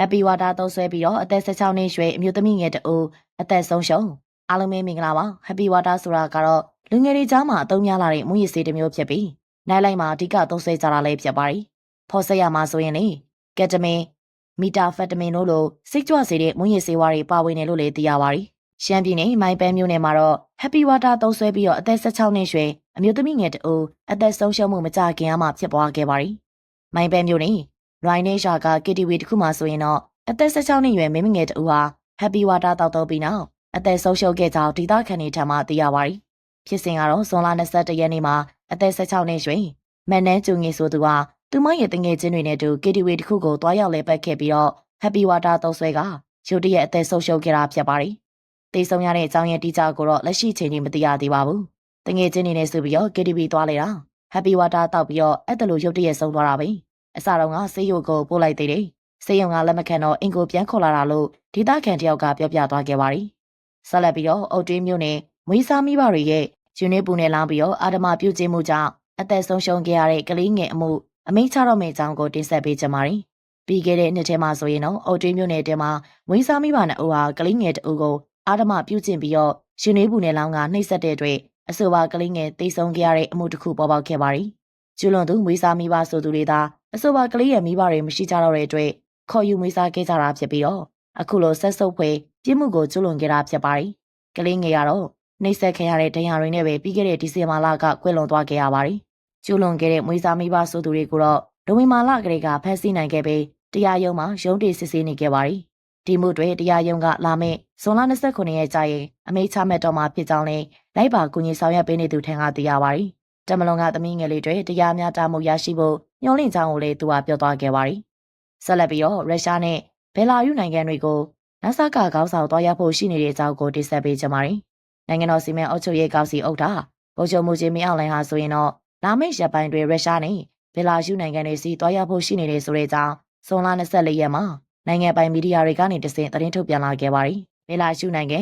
Happy Water သုံးဆွဲပြီးတော့အသက်16နှစ်ရွယ်အမျိုးသမီးငယ်တဦးအသက်ဆုံးရှုံးအားလုံးပဲမင်္ဂလာပါ Happy Water ဆိုတာကတော့လူငယ်တွေကြားမှာအသုံးများလာတဲ့မူရည်စေးတစ်မျိုးဖြစ်ပြီးနိုင်လိုက်မှာအဓိကသုံးဆွဲကြတာလည်းဖြစ်ပါတယ်ဖော်ဆက်ရမှာဆိုရင်လေကက်တမင်မီတာဖက်တမင်တို့လိုစိတ်ကြွစေတဲ့မူရည်စေးဝါးတွေပါဝင်တယ်လို့လည်းသိရပါတယ်ရှမ်းပြည်နယ်မိုင်းပန်းမြို့နယ်မှာတော့ Happy Water သုံးဆွဲပြီးတော့အသက်16နှစ်ရွယ်အမျိုးသမီးငယ်တဦးအသက်ဆုံးရှုံးမှုမကြခင်အမှဖြစ်ပွားခဲ့ပါတယ်မိုင်းပန်းမြို့နယ် ရိုင်းနေရှာက KTV တခုမှဆိုရင်တော့အသက်16နှစ်ရွယ်မိမငယ်တဦးဟာ Happy Water တောက်တော့ပြီးနောက်အသက်ဆုံးရှုံးခဲ့ကြောင်းဒေသခံတွေထံမှသိရပါတယ်ဖြစ်စဉ်ကတော့ဇွန်လ22ရက်နေ့မှာအသက်16နှစ်ရွယ်မန်နန်းကျုံငယ်ဆိုသူဟာသူမရဲ့တငယ်ချင်းတွေနဲ့တူ KTV တခုကိုတွားရောက်လဲပတ်ခဲ့ပြီးတော့ Happy Water တောက်ဆွဲကရုတ်တရက်အသက်ဆုံးရှုံးခဲ့တာဖြစ်ပါတယ်တေဆုံးရတဲ့အကြောင်းရင်းတိကျကိုတော့လက်ရှိချိန်ထိမသိရသေးပါဘူးတငယ်ချင်းတွေနဲ့ဆိုပြီးတော့ KTV တွားလဲတာ Happy Water တောက်ပြီးတော့အဲ့ဒါလိုရုတ်တရက်ဆုံးသွားတာပဲ အစားတော့ကဆေးရုံကိုပို့လိုက်သေးတယ်ဆေးရုံကလက်မခံတော့အင်ကိုပြန်ခေါ်လာတာလို့ဒေသခံတယောက်ကပြောပြသွားခဲ့ပါတယ်ဆက်လက်ပြီးတော့အုတ်တွင်းမြို့နယ်မွေးစားမိဘတွေရဲ့ယူနစ်ပူနဲ့လောင်းပြီးတော့အာဓမပြုကျင်းမှုကြောင့်အသက်ဆုံးရှုံးခဲ့ရတဲ့ကလေးငယ်အမှုအမိန့်ချတော့မယ့်အကြောင်းကိုတင်ဆက်ပေးကြပါမယ်ပြီးခဲ့တဲ့နှစ်ထဲမှာဆိုရင်တော့အုတ်တွင်းမြို့နယ်တဲမှာမွေးစားမိဘနှစ်ဦးဟာကလေးငယ်တဦးကိုအာဓမပြုကျင့်ပြီးတော့ယူနစ်ပူနဲ့လောင်းကနှိပ်စက်တဲ့အတွက်အဆိုပါကလေးငယ်တိတ်ဆုံးခဲ့ရတဲ့အမှုတစ်ခုပေါ်ပေါက်ခဲ့ပါတယ်ကျူလွန်သူမွေးစားမိဘဆိုသူတွေသာ အဆိုပါကလေးရဲ့မိဘတွေမရှိကြတော့တဲ့အတွက်ခေါ်ယူမွေးစားခဲ့ကြတာဖြစ်ပြီးတော့အခုလိုဆက်ဆုပ်ဖွယ်ပြစ်မှုကိုကျူးလွန်ခဲ့တာဖြစ်ပါတယ်။ကလေးငယ်ကတော့နှိပ်စက်ခံရတဲ့ဒဏ်ရာတွေနဲ့ပဲပြီးခဲ့တဲ့ဒီဇင်ဘာလကကွယ်လွန်သွားခဲ့ရပါတယ်။ကျူးလွန်ခဲ့တဲ့မွေးစားမိဘဆိုသူတွေကိုတော့ဒဝင်းမာလကလေးကဖမ်းဆီးနိုင်ခဲ့ပြီးတရားရုံးမှာရုံးတေစစ်ဆေးနေခဲ့ပါတယ်။ဒီမှုတွေတရားရုံးကလာမယ့်ဇွန်လ29ရက်ကြာရင်အမိန့်ချမှတ်တော့မှာဖြစ်ကြောင်းလည်းလိုက်ပါကူညီဆောင်ရွက်ပေးနေသူထံကသိရပါတယ်။တမလွန်ကသမီးငယ်လေးတွေတရားမျှတမှုရရှိဖို့ ညှို့လင့်ကြောင်းကိုလည်းသူကပြောသွားခဲ့ပါတယ်။ဆက်လက်ပြီးတော့ရုရှားနဲ့ဘယ်လာရုနိုင်ငံတွေကိုနဆကခေါင်းဆောင်သွားရောက်ဖို့ရှိနေတဲ့အကြောင်းကိုတင်ဆက်ပေးကြပါမယ်။နိုင်ငံတော်စီမံအုပ်ချုပ်ရေးကောင်စီဥက္ကဋ္ဌဗိုလ်ချုပ်မှုကြီးမင်းအောင်လှိုင်ဟာဆိုရင်တော့လာမယ့်ရက်ပိုင်းတွင်ရုရှားနဲ့ဘယ်လာရုနိုင်ငံတွေစီသွားရောက်ဖို့ရှိနေတဲ့ဆိုတဲ့အကြောင်းဇွန်လ24ရက်မှာနိုင်ငံပိုင်မီဒီယာတွေကနေတစင်သတင်းထုတ်ပြန်လာခဲ့ပါတယ်။ဘယ်လာရုနိုင်ငံ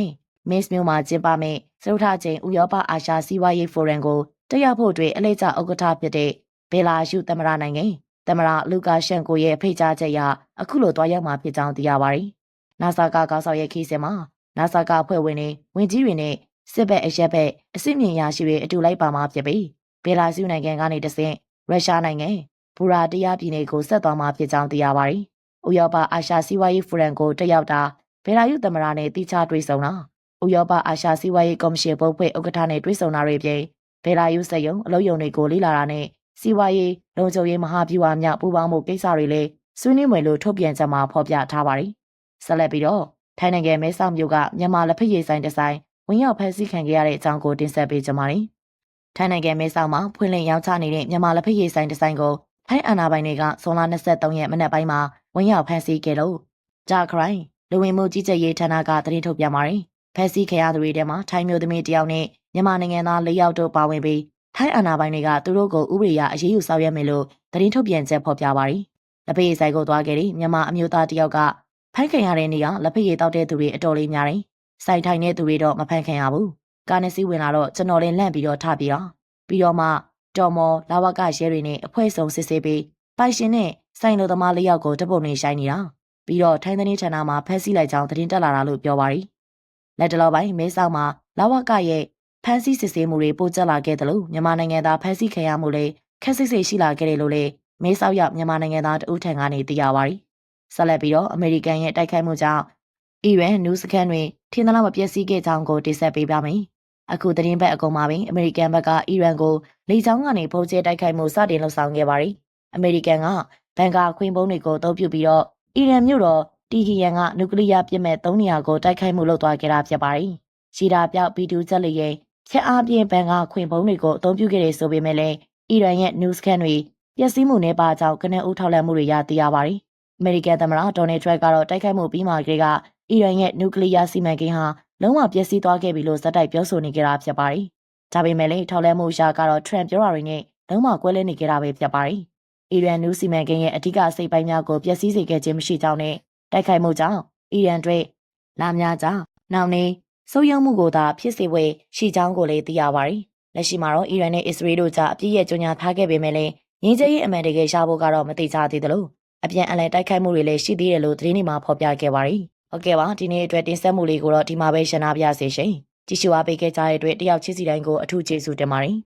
မစ်မြို့မှာကျင်းပမယ့်စရုထချင်းဥရောပအာရှစီးပွားရေးဖိုရမ်ကိုတက်ရောက်ဖို့အတွက်အလဲကျဥက္ကဋ္ဌဖြစ်တဲ့ ဘယ်လာရုသမရနိုင်ငံသမရလူကာရှန်ကိုရဲ့ဖိတ်ကြားချက်အရအခုလိုတွားရောက်မှာဖြစ်ကြောင်းသိရပါတယ်။နာဆာကကောက်ဆောင်ရဲ့ခီးစင်မှာနာဆာကဖွဲ့ဝင်တွေဝင်ကြီးတွေနဲ့စစ်ဘက်အရက်ဘက်အစစ်မြင်ရရှိတွေအတူလိုက်ပါမှာဖြစ်ပြီးဘယ်လာစုနိုင်ငံကနေတဆင့်ရုရှားနိုင်ငံဘူရာတရာပြည်နယ်ကိုဆက်သွားမှာဖြစ်ကြောင်းသိရပါတယ်။ဥရောပအာရှစီးပွားရေးဖိုရမ်ကိုတက်ရောက်တာဘယ်လာယုသမရနဲ့တိကျတွေ့ဆုံတာဥရောပအာရှစီးပွားရေးကော်မရှင်ဘုတ်ဖွဲ့ဥက္ကဋ္ဌနဲ့တွေ့ဆုံတာတွေပြင်ဘယ်လာယုစက်ယုံအလုပ်ယုံတွေကိုလေ့လာတာနဲ့ စီးပွားရေးလုံခြုံရေးမဟာဗျူဟာများပူးပေါင်းမှုကိစ္စတွေလည်းဆွေးနွေးမယ်လို့ထုတ်ပြန်ချက်မှာဖော်ပြထားပါတယ်။ဆက်လက်ပြီးတော့ထိုင်းနိုင်ငံမဲဆောက်မြို့ကမြန်မာလက်ဖက်ရည်ဆိုင်တစ်ဆိုင်ဝင်ရောက်ဖမ်းဆီးခံခဲ့ရတဲ့အကြောင်းကိုတင်ဆက်ပေးကြပါမယ်။ထိုင်းနိုင်ငံမဲဆောက်မှာဖွင့်လှစ်ရောင်းချနေတဲ့မြန်မာလက်ဖက်ရည်ဆိုင်တစ်ဆိုင်ကိုထိုင်းအာဏာပိုင်တွေကဇွန်လ23ရက်မနက်ပိုင်းမှာဝင်ရောက်ဖမ်းဆီးခဲ့လို့ဂျာခရိုင်လူဝင်မှုကြီးကြပ်ရေးဌာနကသတင်းထုတ်ပြန်ပါတယ်။ဖမ်းဆီးခံရသူတွေထဲမှာထိုင်းမျိုးသမီးတယောက်နဲ့မြန်မာနိုင်ငံသား၄ယောက်တို့ပါဝင်ပြီး ထိုင်းအာဏာပိုင်တွေကသူတို့ကိုဥပဒေအရအရေးယူဆောင်ရွက်မယ်လို့သတင်းထုတ်ပြန်ချက်ဖော်ပြပါတယ်။လက်ဖက်ရည်ဆိုင်ကိုသွားခဲ့တဲ့မြန်မာအမျိုးသားတယောက်ကဖိုက်ခံရတဲ့နေရာလက်ဖက်ရည်တောက်တဲ့သူတွေအတော်လေးများတယ်။စိုက်ထိုင်တဲ့သူတွေတော့မဖမ်းခံရဘူး။ကားနဲ့စီးဝင်လာတော့ကျွန်တော်လည်းလန့်ပြီးတော့ထပြီးတော့ပြီးတော့မှတော်မော်လာဝကရဲတွေနဲ့အဖွဲ့စုံစစ်ဆေးပြီးပိုင်ရှင်နဲ့ဆိုင်လိုသမားလေးယောက်ကိုတပ်ပုံနေရှိုင်းနေတာ။ပြီးတော့ထိုင်းသတင်းဌာနမှာဖမ်းဆီးလိုက်ကြောင်းသတင်းတက်လာတာလို့ပြောပါရီ။လက်တလောပိုင်းမဲဆောက်မှာလာဝကရဲ့ ဖမ်းဆီးစစ်ဆေးမှုတွေပိုကျလာခဲ့တယ်လို့မြန်မာနိုင်ငံသားဖမ်းဆီးခံရမှုလည်းခက်စစ်စစ်ရှိလာခဲ့တယ်လို့လည်းမဲဆောက်ရောက်မြန်မာနိုင်ငံသားတဦးထံကနေသိရပါရီ။ဆက်လက်ပြီးတော့အမေရိကန်ရဲ့တိုက်ခိုက်မှုကြောင့်အီရန်နူးစကန်တွေထင်သလားမပျက်စီးခဲ့ကြောင်းကိုတင်ဆက်ပေးပါမယ်။အခုသတင်းပတ်အကုန်မှာပင်အမေရိကန်ဘက်ကအီရန်ကိုလေကြောင်းကနေပုံကျဲတိုက်ခိုက်မှုစတင်လှုပ်ဆောင်ခဲ့ပါရီ။အမေရိကန်ကဘန်ကာခွင်းပုံးတွေကိုအသုံးပြုပြီးတော့အီရန်မြို့တော်တီဟီယန်ကနျူကလ িয়ার ပစ်မဲ့၃နေရာကိုတိုက်ခိုက်မှုလုပ်သွားခဲ့တာဖြစ်ပါတယ်။ရှီတာပြောက်ဘီတူချက်လီရဲ့ ချက်အားပြင်းဘန်ကာခွင်းပုံးတွေကိုအသုံးပြုခဲ့တယ်ဆိုပေမဲ့လည်းအီရန်ရဲ့ news scan တွေပျက်စီးမှုနဲ့ပါကြောင့်ကနေဦးထောက်လှမ်းမှုတွေရသိရပါတယ်။အမေရိကန်သမ္မတဒေါ်နယ်ထရက်ကတော့တိုက်ခိုက်မှုပြီးမှကလေးကအီရန်ရဲ့နျူကလ িয়ার စီမံကိန်းဟာလုံးဝပျက်စီးသွားခဲ့ပြီလို့ဇက်တိုက်ပြောဆိုနေကြတာဖြစ်ပါတယ်။ဒါပေမဲ့လည်းထောက်လှမ်းမှုရှာကတော့ Trump ပြောတာတွေနဲ့လုံးဝကွဲလဲနေကြတာပဲဖြစ်ပါတယ်။အီရန်နျူစီမံကိန်းရဲ့အဓိကအစိတ်ပိုင်းများကိုပျက်စီးစေခဲ့ခြင်းမရှိကြောင်းနဲ့တိုက်ခိုက်မှုကြောင့်အီရန်တွေလာများကြောင့်နောက်နေ စိုးရုံမှုကိုသာဖြစ်စေဝေရှိကြောင်းကိုလည်းသိရပါတယ်။လက်ရှိမှာတော့အီရန်နဲ့အစ္စရေးတို့ကြားအပြည့်ရဲ့ကြုံညာထားခဲ့ပေမဲ့လည်းငြိမ်းချမ်းရေးအမှန်တကယ်ရှာဖို့ကတော့မသိကြသေးသလိုအပြန်အလှန်တိုက်ခိုက်မှုတွေလည်းရှိသေးတယ်လို့သတင်းတွေမှာဖော်ပြခဲ့ပါတယ်။ဟုတ်ကဲ့ပါဒီနေ့အတွက်တင်ဆက်မှုလေးကိုတော့ဒီမှာပဲရှင်းပြပါရစေရှင်။ကြည့်ရှုအားပေးခဲ့ကြတဲ့အတွက်တယောက်ချင်းစီတိုင်းကိုအထူးကျေးဇူးတင်ပါတယ်။